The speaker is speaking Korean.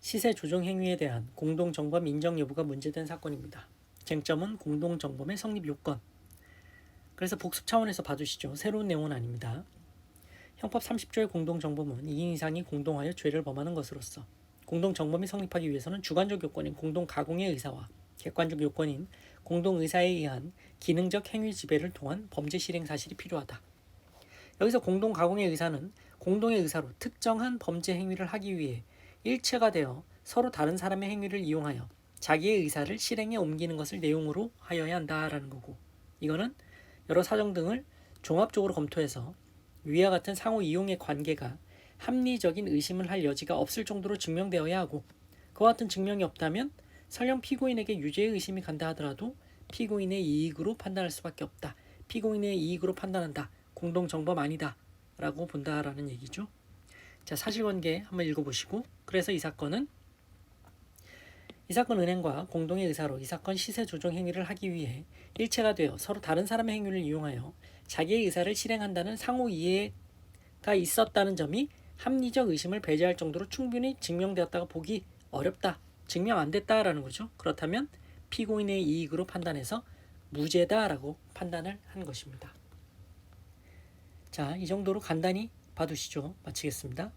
시세 조정 행위에 대한 공동정범 인정 여부가 문제된 사건입니다. 쟁점은 공동정범의 성립 요건. 그래서 복습 차원에서 봐주시죠. 새로운 내용은 아닙니다. 형법 30조의 공동 정범은 2인 이상이 공동하여 죄를 범하는 것으로서 공동 정범이 성립하기 위해서는 주관적 요건인 공동 가공의 의사와 객관적 요건인 공동 의사에 의한 기능적 행위 지배를 통한 범죄 실행 사실이 필요하다. 여기서 공동 가공의 의사는 공동의 의사로 특정한 범죄 행위를 하기 위해 일체가 되어 서로 다른 사람의 행위를 이용하여 자기의 의사를 실행에 옮기는 것을 내용으로 하여야 한다라는 거고 이거는 여러 사정 등을 종합적으로 검토해서 위와 같은 상호 이용의 관계가 합리적인 의심을 할 여지가 없을 정도로 증명되어야 하고 그와 같은 증명이 없다면 설령 피고인에게 유죄의 의심이 간다 하더라도 피고인의 이익으로 판단할 수밖에 없다. 피고인의 이익으로 판단한다. 공동 정범 아니다. 라고 본다라는 얘기죠. 자, 사실관계 한번 읽어보시고 그래서 이 사건은 이 사건 은행과 공동의 의사로 이 사건 시세 조정 행위를 하기 위해 일체가 되어 서로 다른 사람의 행위를 이용하여 자기의 의사를 실행한다는 상호 이해가 있었다는 점이 합리적 의심을 배제할 정도로 충분히 증명되었다고 보기 어렵다. 증명 안 됐다라는 거죠. 그렇다면 피고인의 이익으로 판단해서 무죄다라고 판단을 한 것입니다. 자, 이 정도로 간단히 봐두시죠. 마치겠습니다.